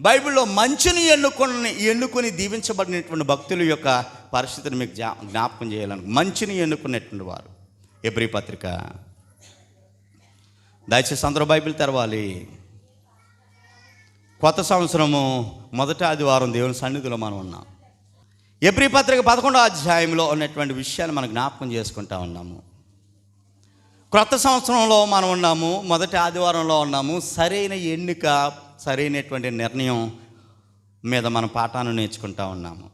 బైబిల్లో మంచిని ఎన్నుకొని ఎన్నుకొని దీవించబడినటువంటి భక్తుల యొక్క పరిస్థితిని మీకు జ్ఞా జ్ఞాపకం చేయాలను. మంచిని ఎన్నుకున్నటువంటి వారు. ఎబ్రి పత్రిక. దయచేసి అందరూ బైబిల్ తెరవాలి. కొత్త సంవత్సరము మొదటి ఆదివారం దేవుని సన్నిధిలో మనం ఉన్నాం. ఎబ్రి పత్రిక పదకొండో అధ్యాయంలో ఉన్నటువంటి విషయాన్ని మనం జ్ఞాపకం చేసుకుంటా ఉన్నాము. క్రొత్త సంవత్సరంలో మనం ఉన్నాము మొదటి ఆదివారంలో ఉన్నాము సరైన ఎన్నిక సరైనటువంటి నిర్ణయం మీద మన పాఠాన్ని నేర్చుకుంటా ఉన్నాము.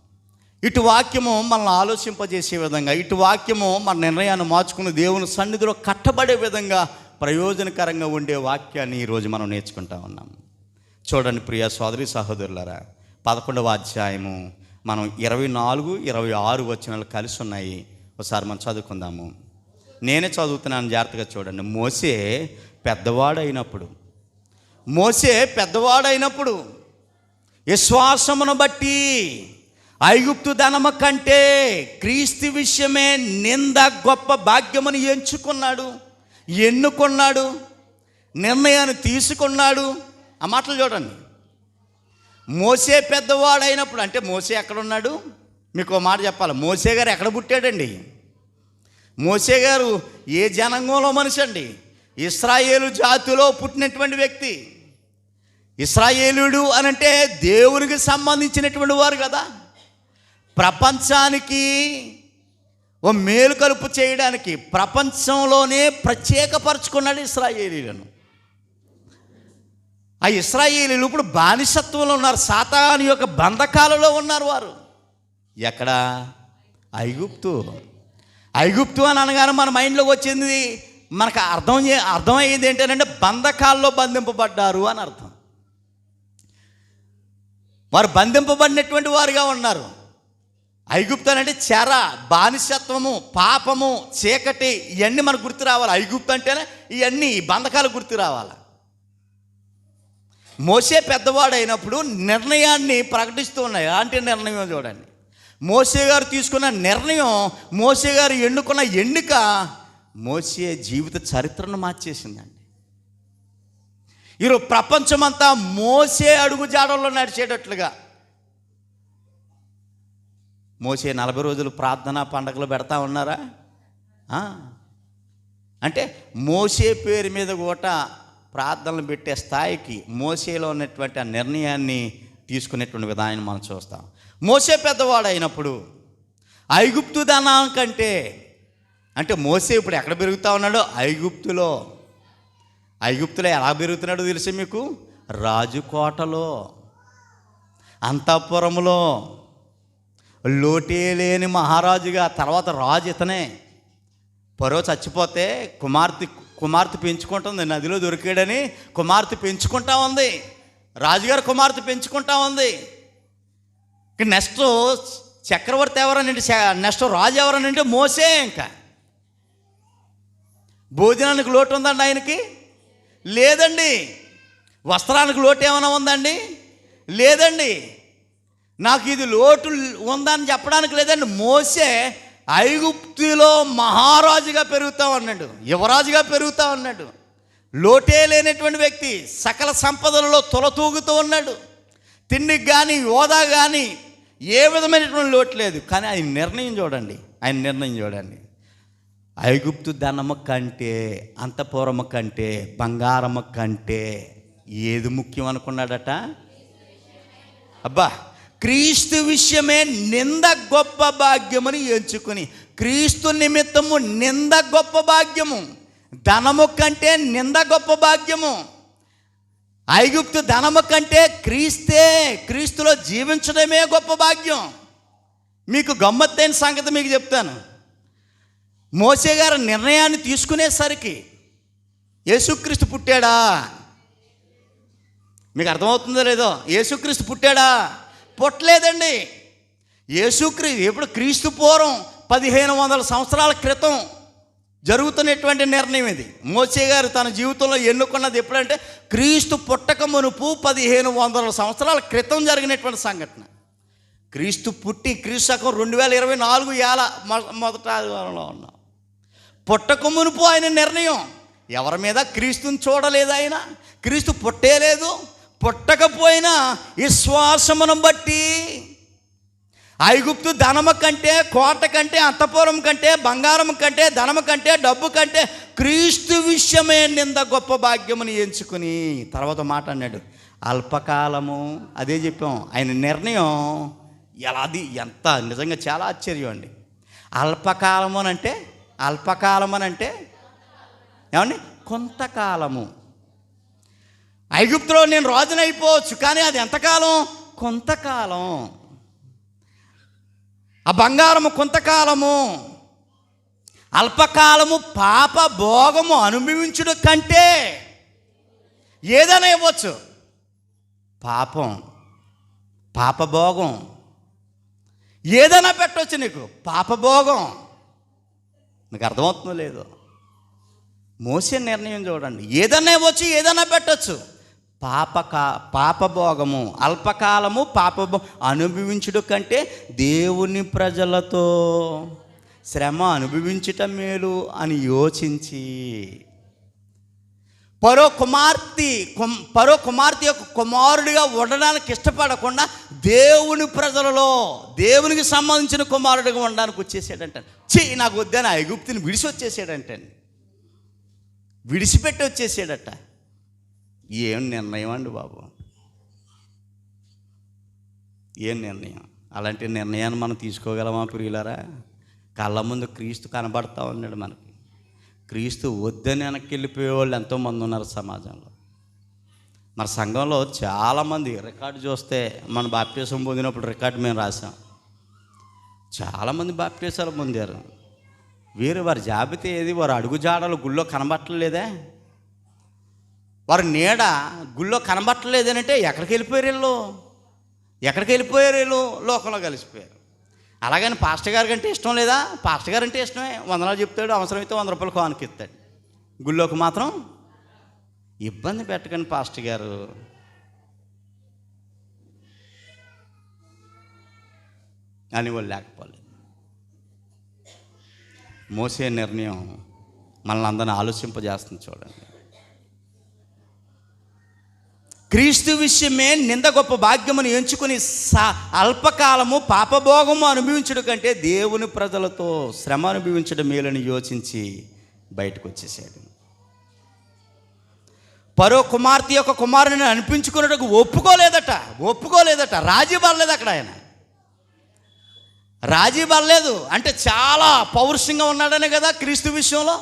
ఇటు వాక్యము మనల్ని ఆలోచింపజేసే విధంగా ఇటు వాక్యము మన నిర్ణయాన్ని మార్చుకుని దేవుని సన్నిధిలో కట్టబడే విధంగా ప్రయోజనకరంగా ఉండే వాక్యాన్ని ఈరోజు మనం నేర్చుకుంటా ఉన్నాము. చూడండి ప్రియ సోదరి సహోదరులరా పదకొండవ అధ్యాయము మనం ఇరవై నాలుగు ఇరవై ఆరు వచనాలు కలిసి ఉన్నాయి. ఒకసారి మనం చదువుకుందాము. నేనే చదువుతున్నాను జాగ్రత్తగా చూడండి. మోసే పెద్దవాడైనప్పుడు మోసే పెద్దవాడైనప్పుడు విశ్వాసమును బట్టి ఐగుప్తు ధనము కంటే క్రీస్తు విషయమే నింద గొప్ప భాగ్యమును ఎంచుకున్నాడు ఎన్నుకున్నాడు నిర్ణయాన్ని తీసుకున్నాడు. ఆ మాటలు చూడండి. మోసే పెద్దవాడైనప్పుడు అంటే మోసే ఎక్కడున్నాడు? మీకు ఒక మాట చెప్పాలి. మోసే గారు ఎక్కడ పుట్టాడండి? మోసే గారు ఏ జనాంగంలో మనిషి అండి? ఇస్రాయేలు జాతిలో పుట్టినటువంటి వ్యక్తి. ఇస్రాయేలుడు అనంటే దేవునికి సంబంధించినటువంటి వారు కదా. ప్రపంచానికి ఓ మేలు కలుపు చేయడానికి ప్రపంచంలోనే ప్రత్యేకపరచుకున్నాడు ఇస్రాయేలీలను. ఆ ఇస్రాయేలీలు ఇప్పుడు బానిసత్వంలో ఉన్నారు సాతాని యొక్క బంధకాలలో ఉన్నారు వారు. ఎక్కడ? ఐగుప్తు. ఐగుప్తు అని అనగానే మన మైండ్లోకి వచ్చింది మనకు అర్థం అర్థమయ్యేది ఏంటంటే బంధకాల్లో బంధింపబడ్డారు అని అర్థం. వారు బంధింపబడినటువంటి వారుగా ఉన్నారు. ఐగుప్తనంటే చెర బానిసత్వము పాపము చీకటి ఇవన్నీ మనకు గుర్తు రావాలి. ఐగుప్తు అంటేనే ఇవన్నీ బంధకాలు గుర్తు రావాలి. మోసే పెద్దవాడు అయినప్పుడు నిర్ణయాన్ని ప్రకటిస్తూ ఉన్నాయి? అలాంటి నిర్ణయం చూడండి. మోసే గారు తీసుకున్న నిర్ణయం మోసే గారు ఎన్నుకున్న ఎన్నిక మోసే జీవిత చరిత్రను మార్చేసిందండి. ఈరోజు ప్రపంచమంతా మోసే అడుగు జాడల్లో నడిచేటట్లుగా. మోసే నలభై రోజులు ప్రార్థన పండగలు పెడతా ఉన్నారా? అంటే మోసే పేరు మీద కూడా ప్రార్థనలు పెట్టే స్థాయికి మోసేలో ఉన్నటువంటి ఆ నిర్ణయాన్ని తీసుకునేటువంటి విధానాన్ని మనం చూస్తాం. మోసే పెద్దవాడు అయినప్పుడు ఐగుప్తు ధనం కంటే అంటే మోసే ఇప్పుడు ఎక్కడ పెరుగుతూ ఉన్నాడో? ఐగుప్తులో. ఐగుప్తులో ఎలా పెరుగుతున్నాడో తెలుసు మీకు? రాజుకోటలో అంతఃపురంలో లోటే లేని మహారాజుగా తర్వాత రాజు ఇతనే. పరో చచ్చిపోతే కుమార్తె కుమార్తె పెంచుకుంటుంది నదిలో దొరికాడని కుమార్తె పెంచుకుంటా ఉంది. రాజుగారు కుమార్తె పెంచుకుంటా ఉంది. నెక్స్ట్ చక్రవర్తి ఎవరనంటే నెక్స్ట్ రాజు ఎవరనంటే మోసే ఇంకా. భోజనానికి లోటు ఉందండి ఆయనకి. లేదండి. వస్త్రానికి లోటు ఏమైనా ఉందండి? లేదండి. నాకు ఇది లోటు ఉందని చెప్పడానికి లేదండి. మోసే ఐగుప్తిలో మహారాజుగా పెరుగుతా ఉన్నాడు. యువరాజుగా పెరుగుతా ఉన్నాడు. లోటే లేనటువంటి వ్యక్తి సకల సంపదలలో తొలతూగుతూ ఉన్నాడు. తిండికి కానీ హోదా కానీ ఏ విధమైనటువంటి లోటు లేదు. కానీ ఆయన నిర్ణయం చూడండి. ఆయన నిర్ణయం చూడండి. ఐగుప్తు ధనము కంటే అంతఃపురము కంటే బంగారము కంటే ఏది ముఖ్యం అనుకున్నాడట? అబ్బా క్రీస్తు విషయమే నింద గొప్ప భాగ్యమని ఎంచుకుని క్రీస్తు నిమిత్తము నింద గొప్ప భాగ్యము ధనము కంటే నింద గొప్ప భాగ్యము. ఐగుప్తు ధనము కంటే క్రీస్తే క్రీస్తులో జీవించడమే గొప్ప భాగ్యం. మీకు గమ్మత్తైన సంగతి మీకు చెప్తాను. మోసే గారు నిర్ణయాన్ని తీసుకునేసరికి యేసుక్రీస్తు పుట్టాడా? మీకు అర్థమవుతుందో లేదో? యేసుక్రీస్తు పుట్టాడా? పుట్టలేదండి. యేసుక్రీస్తు ఇప్పుడు క్రీస్తు పూర్వం పదిహేను వందల సంవత్సరాల క్రితం జరుగుతున్నటువంటి నిర్ణయం ఇది. మోసే గారు తన జీవితంలో ఎన్నుకున్నది ఎప్పుడంటే క్రీస్తు పుట్టక మునుపు పదిహేను వందల సంవత్సరాల క్రితం జరిగినటువంటి సంఘటన. క్రీస్తు పుట్టి క్రీస్తు శకం రెండు వేల ఇరవై నాలుగు ఏళ్ళ మొదట మొదటి ఆదివారంలో ఉన్నాం. పుట్టక మునుపు ఆయన నిర్ణయం. ఎవరి మీద క్రీస్తుని చూడలేదు ఆయన? క్రీస్తు పుట్టేలేదు. పుట్టకపోయినా విశ్వాసమును బట్టి ఐగుప్తు ధనము కంటే కోట కంటే అంతపురం కంటే బంగారం కంటే ధనము కంటే డబ్బు కంటే క్రీస్తు విషయమే నింద గొప్ప భాగ్యముని ఎంచుకుని తర్వాత మాట అన్నాడు. అల్పకాలము అదే చెప్పాం. ఆయన నిర్ణయం ఎలాది ఎంత? నిజంగా చాలా ఆశ్చర్యం అండి. అల్పకాలము అని అంటే అల్పకాలం అని అంటే ఏమండి? కొంతకాలము. ఐగుప్తులో నేను రాజునైపోవచ్చు కానీ అది ఎంతకాలం? కొంతకాలం. ఆ బంగారము కొంతకాలము. అల్పకాలము పాప భోగము అనుభవించడం కంటే ఏదైనా ఇవ్వచ్చు. పాపం. పాప భోగం. ఏదైనా పెట్టవచ్చు నీకు. పాప నాకు అర్థమవుతుందో లేదో? మోసే నిర్ణయం చూడండి. ఏదైనా ఇవ్వచ్చు ఏదైనా పెట్టచ్చు. పాపకా పాపభోగము అల్పకాలము పాపభో అనుభవించుడు కంటే దేవుని ప్రజలతో శ్రమ అనుభవించటం మేలు అని యోచించి పరో కుమార్తె పరో కుమార్తె యొక్క కుమారుడిగా ఉండడానికి ఇష్టపడకుండా దేవుని ప్రజలలో దేవునికి సంబంధించిన కుమారుడిగా ఉండడానికి వచ్చేసాడంట. చెయ్యి నాకు వద్దని ఆ ఐగుప్తిని విడిచి వచ్చేసాడంటండి విడిచిపెట్టి వచ్చేసాడట. ఏం నిర్ణయం అండి బాబు? ఏం నిర్ణయం? అలాంటి నిర్ణయాన్ని మనం తీసుకోగలమా ప్రియులారా? కళ్ళ ముందు క్రీస్తు కనబడతా ఉన్నాడు మనకు. క్రీస్తు వద్దని వెనక్కి వెళ్ళిపోయే వాళ్ళు ఎంతోమంది ఉన్నారు సమాజంలో. మన సంఘంలో చాలామంది రికార్డు చూస్తే మన బాప్తీసం పొందినప్పుడు రికార్డు మేము రాసాం. చాలామంది బాప్తీసాలు పొందారు. వీరు వారి జాబితా ఏది? వారు అడుగుజాడలు గుళ్ళో కనబట్టలేదే? వారి నీడ గుళ్ళో కనబట్టలేదనంటే ఎక్కడికి వెళ్ళిపోయారు వీళ్ళు? ఎక్కడికి వెళ్ళిపోయారు వీళ్ళు? లోకంలో కలిసిపోయారు. అలాగని పాస్టర్ గారి కంటే ఇష్టం లేదా? పాస్టర్ గారు అంటే ఇష్టమే. వందనాలు చెప్తాడు. అవసరమైతే వంద రూపాయలు కానుక ఇస్తాడు. గుళ్ళోకి మాత్రం ఇబ్బంది పెట్టకండి పాస్టర్ గారు. అని వాళ్ళు లేకపోలేదు. మోసే నిర్ణయం మనల్ని అందరిని ఆలోచింపజేస్తుంది చూడండి. క్రీస్తు విషయమే నింద గొప్ప భాగ్యమును ఎంచుకుని సా అల్పకాలము పాపభోగము అనుభవించడం కంటే దేవుని ప్రజలతో శ్రమ అనుభవించడం మేలని యోచించి బయటకు వచ్చేసాడు పరో కుమార్తె యొక్క కుమారుని అనిపించుకున్నట్టుకు ఒప్పుకోలేదట ఒప్పుకోలేదట రాజీ పడలేదు అక్కడ ఆయన. రాజీ పడలేదు అంటే చాలా పౌరుషంగా ఉన్నాడనే కదా క్రీస్తు విషయంలో?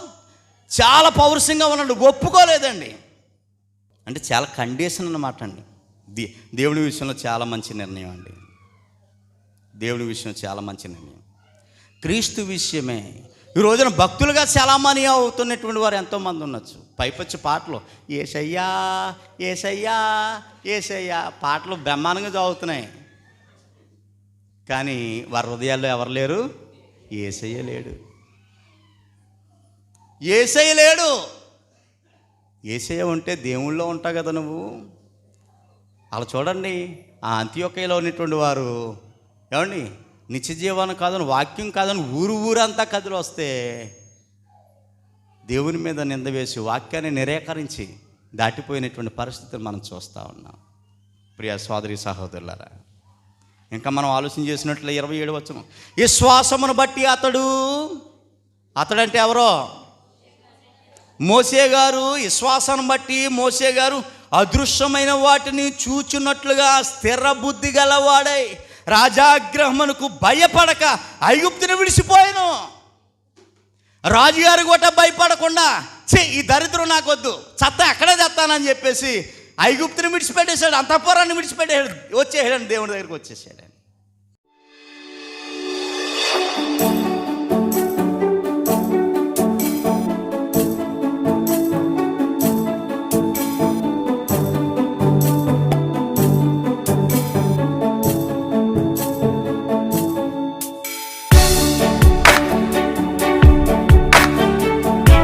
చాలా పౌరుషంగా ఉన్నాడు ఒప్పుకోలేదండి. అంటే చాలా కండిషన్ అన్నమాట అండి. దే దేవుని విషయంలో చాలా మంచి నిర్ణయం అండి. దేవుని విషయం చాలా మంచి నిర్ణయం. క్రీస్తు విషయమే. ఈ రోజున భక్తులుగా చాలామంది అవుతున్నటువంటి వారు ఎంతోమంది ఉండొచ్చు. పైపచ్చి పాటలు. ఏసయ్యా ఏసయ్యా ఏసయ్యా. పాటలు బ్రహ్మాండంగా చదువుతున్నాయి. కానీ వారి హృదయాల్లో ఎవరు లేరు? ఏసయ్య లేడు. ఏసయ్య లేడు. ఏసయ్య ఉంటే దేవుళ్ళో ఉంటావు కదా నువ్వు. అలా చూడండి ఆ అంత్యోకయలో ఉన్నటువంటి వారు ఏమండి నిత్య జీవనం కాదని వాక్యం కాదని ఊరు ఊరంతా కదిలి వస్తే దేవుని మీద నింద వేసి వాక్యాన్ని నిరాకరించి దాటిపోయినటువంటి పరిస్థితులు మనం చూస్తూ ఉన్నాం. ప్రియ సోదరి సహోదరులారా ఇంకా మనం ఆలోచన చేసినట్లు ఇరవై ఏడు వచ్చిన విశ్వాసమును బట్టి అతడు అతడంటే ఎవరో? మోసే గారు విశ్వాసాన్ని బట్టి మోసే గారు అదృశ్యమైన వాటిని చూచున్నట్లుగా స్థిర బుద్ధి గలవాడై రాజాగ్రహమునకు భయపడక ఐగుప్తుని విడిచిపోయాను. రాజుగారు కూడా భయపడకుండా చే ఈ దరిద్రం నాకొద్దు చత్త ఎక్కడే తెస్తానని చెప్పేసి ఐగుప్తుని విడిచిపెట్టేశాడు అంతఃపురాన్ని విడిచిపెట్టేశాడు వచ్చేసాడు దేవుడి దగ్గరికి వచ్చేసాడు